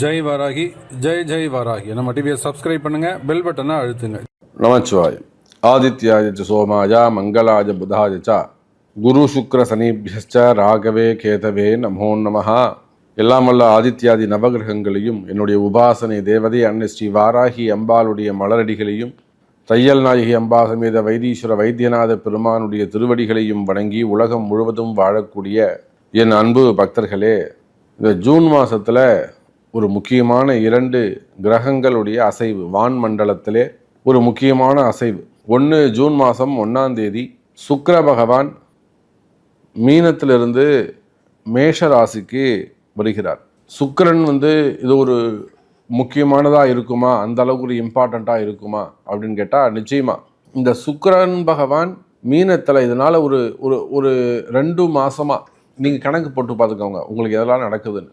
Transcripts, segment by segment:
ஜெய் வாராகி ஜெய் ஜெய் வாராகி. நம்ம டிவியை சப்ஸ்கிரைப் பண்ணுங்க பெல் பட்டனை அழுத்துங்க. நமச்சிவாய். ஆதித்யாய சோமாஜா சோமாய மங்களாய புதாய ச குரு சுக்ர சனிபியச்ச ராகவே கேதவே நமோ நமஹா. எல்லாம் வல்ல ஆதித்யாதி நவகிரகங்களையும் என்னுடைய உபாசனை தேவதை அன்னை ஸ்ரீ வாராகி அம்பாளுடைய மலரடிகளையும் தையல் நாயகி அம்பா சமேத வைத்தீஸ்வர வைத்தியநாத பெருமானுடைய திருவடிகளையும் வணங்கி உலகம் முழுவதும் வாழக்கூடிய என் அன்பு பக்தர்களே இந்த ஜூன் மாதத்தில் ஒரு முக்கியமான இரண்டு கிரகங்களுடைய அசைவு. வான் மண்டலத்திலே ஒரு முக்கியமான அசைவு. ஒன்று ஜூன் மாதம் ஒன்றாம் தேதி சுக்கர பகவான் மீனத்திலிருந்து மேஷ ராசிக்கு வருகிறார். சுக்கரன் வந்து இது ஒரு முக்கியமானதாக இருக்குமா? அந்த அளவுக்கு ஒரு இம்பார்ட்டண்ட்டாக இருக்குமா? அப்படின்னு கேட்டால் நிச்சயமாக இந்த சுக்கரன் பகவான் மீனத்தில் இதனால் ஒரு ஒரு ஒரு ரெண்டு மாதமாக நீங்கள் கணக்கு போட்டு பார்த்துக்கோங்க. உங்களுக்கு எதெல்லாம் நடக்குதுன்னு.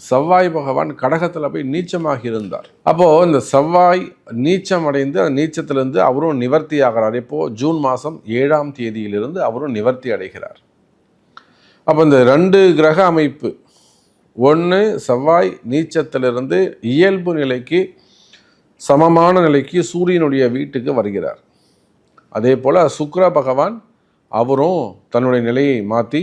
செவ்வாய் பகவான் கடகத்தில் போய் நீச்சமாகி இருந்தார். அப்போ இந்த செவ்வாய் நீச்சம் அடைந்து அந்த நீச்சத்திலிருந்து அவரும் நிவர்த்தி ஆகிறார். இப்போது ஜூன் மாதம் ஏழாம் தேதியிலிருந்து அவரும் நிவர்த்தி அடைகிறார். அப்போ இந்த ரெண்டு கிரக அமைப்பு ஒன்று செவ்வாய் நீச்சத்திலிருந்து இயல்பு நிலைக்கு சமமான நிலைக்கு சூரியனுடைய வீட்டுக்கு வருகிறார். அதே போல் சுக்ர பகவான் அவரும் தன்னுடைய நிலையை மாற்றி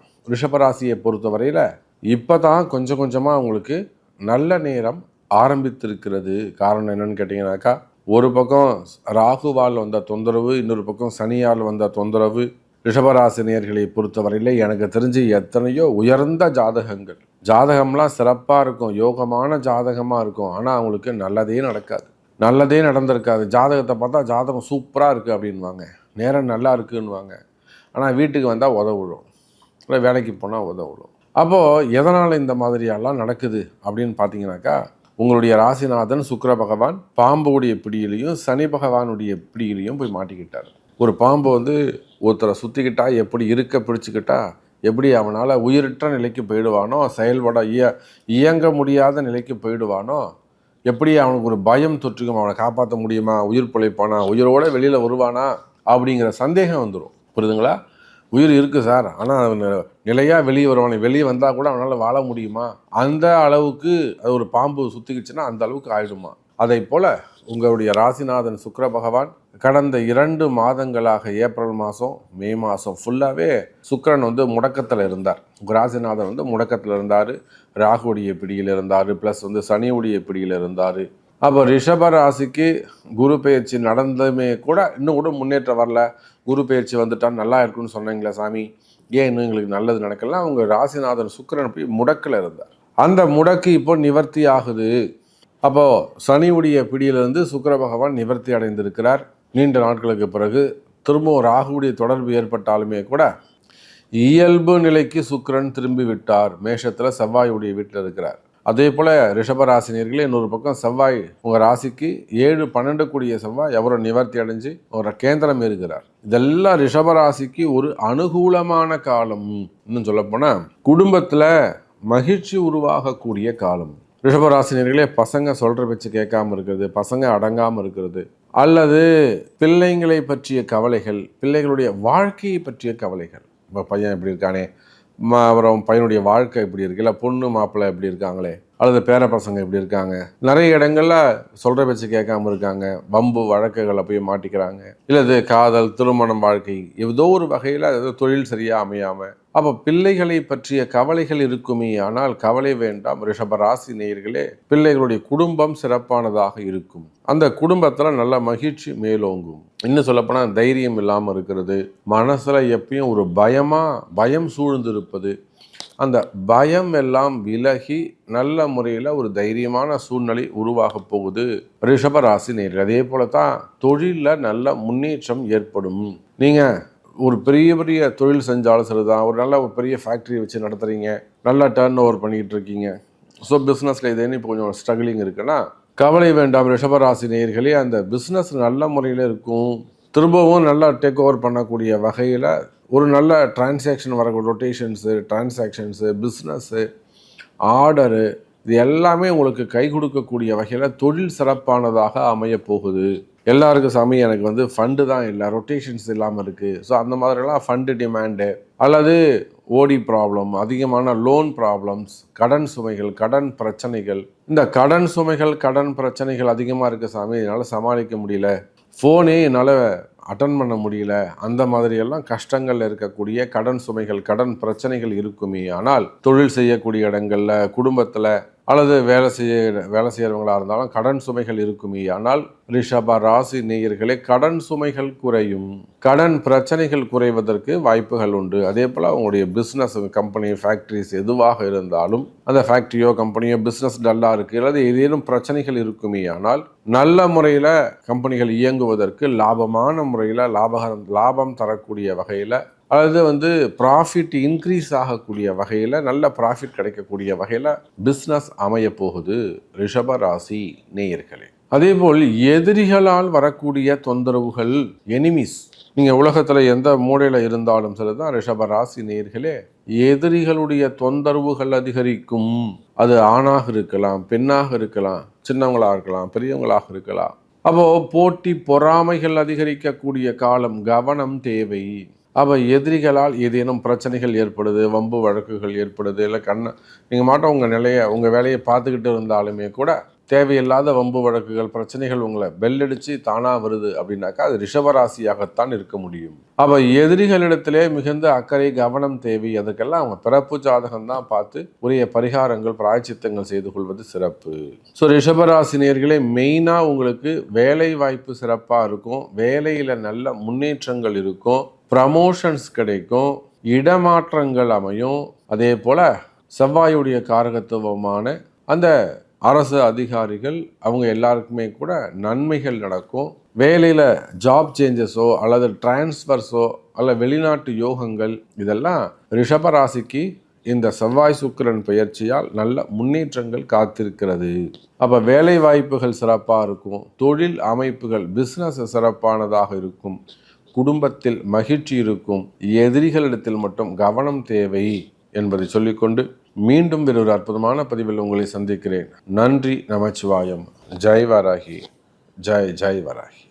ரிஷபராசியை பொறுத்தவரையில் இப்போ தான் கொஞ்சம் கொஞ்சமாக உங்களுக்கு நல்ல நேரம் ஆரம்பித்திருக்கிறது. காரணம் என்னன்னு கேட்டிங்கனாக்கா ஒரு பக்கம் ராகுவால் வந்த தொந்தரவு இன்னொரு பக்கம் சனியால் வந்த தொந்தரவு. ரிஷபராசி நேயர்களை பொறுத்தவரையில் எனக்கு தெரிஞ்சு எத்தனையோ உயர்ந்த ஜாதகங்கள். ஜாதகம்லாம் சிறப்பாக இருக்கும் யோகமான ஜாதகமாக இருக்கும். ஆனால் அவங்களுக்கு நல்லதே நடக்காது. நல்லதே நடந்திருக்காது. ஜாதகத்தை பார்த்தா ஜாதகம் சூப்பராக இருக்குது அப்படின்வாங்க நேரம் நல்லா இருக்குன்னுவாங்க. ஆனால் வீட்டுக்கு வந்தால் உதவிடும் இல்லை வேலைக்கு போனால் உதவும். அப்போது எதனால் இந்த மாதிரியெல்லாம் நடக்குது அப்படின்னு பார்த்தீங்கன்னாக்கா உங்களுடைய ராசிநாதன் சுக்கர பகவான் பாம்புடைய பிடியிலையும் சனி பகவானுடைய பிடியிலையும் போய் மாட்டிக்கிட்டார். ஒரு பாம்பு வந்து ஒருத்தரை சுற்றிக்கிட்டா எப்படி இருக்க பிடிச்சிக்கிட்டா எப்படி அவனால் உயிரற்ற நிலைக்கு போயிடுவானோ செயல்பட இய இயங்க முடியாத நிலைக்கு போயிடுவானோ எப்படி அவனுக்கு ஒரு பயம் தொற்றுக்கும் அவனை காப்பாற்ற முடியுமா உயிர் பிழைப்பானா உயிரோட வெளியில் வருவானா அப்படிங்கிற சந்தேகம் வந்துடும் புரியுதுங்களா? உயிர் இருக்குது சார். ஆனால் அவன் நிலையாக வெளியே வருவானே. வெளியே வந்தால் கூட அவனால் வாழ முடியுமா? அந்த அளவுக்கு அது ஒரு பாம்பு சுற்றிக்கிச்சுன்னா அந்த அளவுக்கு ஆயிடுமா? அதை போல் உங்களுடைய ராசிநாதன் சுக்கர பகவான் கடந்த இரண்டு மாதங்களாக ஏப்ரல் மாதம் மே மாதம் ஃபுல்லாகவே சுக்கரன் வந்து முடக்கத்தில் இருந்தார். உங்கள் ராசிநாதன் வந்து முடக்கத்தில் இருந்தார். ராகுடைய பிடியில் இருந்தார். ப்ளஸ் வந்து சனியுடைய பிடியில் இருந்தார். அப்போ ரிஷப ராசிக்கு குரு பயிற்சி நடந்ததுமே கூட இன்னும் கூட முன்னேற்றம் வரல. குரு பயிற்சி வந்துட்டா நல்லா இருக்குன்னு சொன்னீங்களே சாமி. ஏன் இன்னும் எங்களுக்கு நல்லது நடக்கல? அவங்க ராசிநாதன் சுக்கிரன் போய் முடக்கில் இருந்தார். அந்த முடக்கு இப்போ நிவர்த்தி ஆகுது. அப்போது சனியுடைய பிடியிலிருந்து சுக்கர பகவான் நிவர்த்தி அடைந்திருக்கிறார். நீண்ட நாட்களுக்கு பிறகு திரும்பவும் ராகுவுடைய தொடர்பு ஏற்பட்டாலுமே கூட இயல்பு நிலைக்கு சுக்கரன் திரும்பி விட்டார். மேஷத்தில் செவ்வாயுடைய வீட்டில் இருக்கிறார். அதே போல் ரிஷபராசினியர்களே இன்னொரு பக்கம் செவ்வாய் உங்கள் ராசிக்கு ஏழு பன்னெண்டு கூடிய செவ்வாய் எவரோ நிவர்த்தி அடைஞ்சு ஒரு கேந்திரம் இருக்கிறார் இதெல்லாம் ரிஷபராசிக்கு ஒரு அனுகூலமான காலம் இன்னும் சொல்லப்போனால் குடும்பத்தில் மகிழ்ச்சி உருவாகக்கூடிய காலம். ரிஷபராசினியர்களே பசங்க சொல்கிற பேச்சு கேட்காம இருக்கிறது பசங்க அடங்காமல் இருக்கிறது அல்லது பிள்ளைங்களை பற்றிய கவலைகள் பிள்ளைகளுடைய வாழ்க்கையை பற்றிய கவலைகள். இப்போ பையன் இப்படி இருக்கானே அப்புறம் பையனுடைய வாழ்க்கை இப்படி இருக்குல்ல பொண்ணு மாப்பிள்ளை இப்படி இருக்காங்களே? அல்லது பேர பசங்க இப்படி இருக்காங்க. நிறைய இடங்கள்ல சொல்ற பேச்சு கேட்காம இருக்காங்க. வம்பு வழக்குகளை போய் மாட்டிக்கிறாங்க. இல்லது காதல் திருமணம் வாழ்க்கை ஏதோ ஒரு வகையில் ஏதோ தொழில் சரியா அமையாம. அப்போ பிள்ளைகளை பற்றிய கவலைகள் இருக்குமே ஆனால் கவலை வேண்டாம். ரிஷப ராசி நேயர்களே பிள்ளைகளுடைய குடும்பம் சிறப்பானதாக இருக்கும். அந்த குடும்பத்தில் நல்ல மகிழ்ச்சி மேலோங்கும். இன்னும் சொல்லப்போனால் தைரியம் இல்லாமல் இருக்கிறது. மனசில் எப்பயும் ஒரு பயமா பயம் சூழ்ந்திருப்பது. அந்த பயம் எல்லாம் விலகி நல்ல முறையில் ஒரு தைரியமான சூழ்நிலை உருவாக போகுது. ரிஷப ராசி நேர்கள் அதே போல தான் தொழிலில் நல்ல முன்னேற்றம் ஏற்படும். நீங்கள் ஒரு பெரிய பெரிய தொழில் செஞ்சாலும் சரி தான் ஒரு நல்ல ஒரு பெரிய ஃபேக்ட்ரி வச்சு நடத்துகிறீங்க நல்லா டேர்ன் ஓவர் பண்ணிக்கிட்டு இருக்கீங்க. ஸோ பிஸ்னஸில் இதுன்னு இப்போ கொஞ்சம் ஸ்ட்ரகிளிங் இருக்குன்னா கவலை வேண்டாம் ரிஷபராசி நேர்களே. அந்த பிஸ்னஸ் நல்ல முறையில் இருக்கும். திரும்பவும் நல்லா டேக் ஓவர் பண்ணக்கூடிய வகையில் ஒரு நல்ல டிரான்சாக்ஷன் வரக்கூடிய ரொட்டேஷன்ஸு டிரான்சாக்ஷன்ஸு பிஸ்னஸ்ஸு ஆர்டரு இது எல்லாமே உங்களுக்கு கை கொடுக்கக்கூடிய வகையில் தொழில் சிறப்பானதாக அமைய போகுது. எல்லாருக்கும் சாமி எனக்கு வந்து ஃபண்டு தான் இல்லை ரொட்டேஷன்ஸ் இல்லாமல் இருக்குது ஸோ அந்த மாதிரிலாம் ஃபண்டு டிமாண்டு அல்லது ஓடி ப்ராப்ளம் அதிகமான லோன் ப்ராப்ளம்ஸ் கடன் சுமைகள் கடன் பிரச்சனைகள். இந்த கடன் சுமைகள் கடன் பிரச்சனைகள் அதிகமாக இருக்குது சாமி என்னால் சமாளிக்க முடியல. ஃபோனே என்னால் அட்டன் பண்ண முடியல. அந்த மாதிரியெல்லாம் கஷ்டங்கள் இருக்கக்கூடிய கடன் சுமைகள் கடன் பிரச்சனைகள் இருக்குமே. ஆனால் தொழில் செய்யக்கூடிய இடங்களில் குடும்பத்தில் அல்லது வேலை செய்ய வேலை செய்கிறவங்களா இருந்தாலும் கடன் சுமைகள் இருக்குமே. ஆனால் ரிஷப ராசி நேயர்களே கடன் சுமைகள் குறையும். கடன் பிரச்சனைகள் குறைவதற்கு வாய்ப்புகள் உண்டு. அதே போல் அவங்களுடைய பிஸ்னஸ் கம்பெனி ஃபேக்ட்ரிஸ் எதுவாக இருந்தாலும் அந்த ஃபேக்ட்ரியோ கம்பெனியோ பிஸ்னஸ் டல்லாக இருக்குது அல்லது ஏதேனும் பிரச்சனைகள் இருக்குமே. ஆனால் நல்ல முறையில் கம்பெனிகள் இயங்குவதற்கு லாபமான முறையில் லாபகரம் லாபம் தரக்கூடிய வகையில் அல்லது வந்து ப்ராஃபிட் இன்க்ரீஸ் ஆகக்கூடிய வகையில் நல்ல ப்ராஃபிட் கிடைக்கக்கூடிய வகையில் பிஸ்னஸ் அமைய போகுது ரிஷப ராசி நேயர்களே. அதேபோல் எதிரிகளால் வரக்கூடிய தொந்தரவுகள் எனிமிஸ் நீங்கள் உலகத்தில் எந்த மூலையில் இருந்தாலும் சரி தான் ரிஷப ராசி நேயர்களே எதிரிகளுடைய தொந்தரவுகள் அதிகரிக்கும். அது ஆணாக இருக்கலாம் பெண்ணாக இருக்கலாம் சின்னவங்களாக இருக்கலாம் பெரியவங்களாக இருக்கலாம். அப்போது போட்டி பொறாமைகள் அதிகரிக்கக்கூடிய காலம் கவனம் தேவை. அப்போ எதிரிகளால் ஏதேனும் பிரச்சனைகள் ஏற்படுது வம்பு வழக்குகள் ஏற்படுது இல்லை கண்ணை நீங்கள் மாட்டோம் உங்கள் நிலையை உங்கள் வேலையை பார்த்துக்கிட்டு இருந்தாலுமே கூட தேவையில்லாத வம்பு வழக்குகள் பிரச்சனைகள் உங்களை பெல்லடிச்சு தானாக வருது அப்படின்னாக்கா அது ரிஷபராசியாகத்தான் இருக்க முடியும். அப்போ எதிரிகளிடத்திலே மிகுந்த அக்கறை கவனம் தேவை அதுக்கெல்லாம் அவங்க பிறப்பு ஜாதகம் தான் பார்த்து உரிய பரிகாரங்கள் பிராய்ச்சித்தங்கள் செய்து கொள்வது சிறப்பு. ஸோ ரிஷபராசினியர்களே மெயினாக உங்களுக்கு வேலை வாய்ப்பு சிறப்பாக இருக்கும் வேலையில் நல்ல முன்னேற்றங்கள் இருக்கும் ப்ரமோஷன்ஸ் கிடைக்கும் இடமாற்றங்கள் அமையும். அதே போல் செவ்வாயுடைய காரகத்துவமான அந்த அரசு அதிகாரிகள் அவங்க எல்லாருக்குமே கூட நன்மைகள் நடக்கும். வேலையில் ஜாப் சேஞ்சஸோ அல்லது டிரான்ஸ்ஃபர்ஸோ அல்ல வெளிநாட்டு யோகங்கள் இதெல்லாம் ரிஷபராசிக்கு இந்த செவ்வாய் சுக்கிரன் பயிற்சியால் நல்ல முன்னேற்றங்கள் காத்திருக்கிறது. அப்போ வேலை வாய்ப்புகள் சிறப்பாக இருக்கும். தொழில் அமைப்புகள் பிஸ்னஸ் சிறப்பானதாக இருக்கும். குடும்பத்தில் மகிழ்ச்சி இருக்கும் எதிரிகளிடத்தில் மட்டும் கவனம் தேவை என்பதை சொல்லிக்கொண்டு மீண்டும் வேறு ஒரு அற்புதமான பதிவில் உங்களை சந்திக்கிறேன். நன்றி நமச்சிவாயம். ஜெய் வராகி ஜெய் ஜெய் வராகி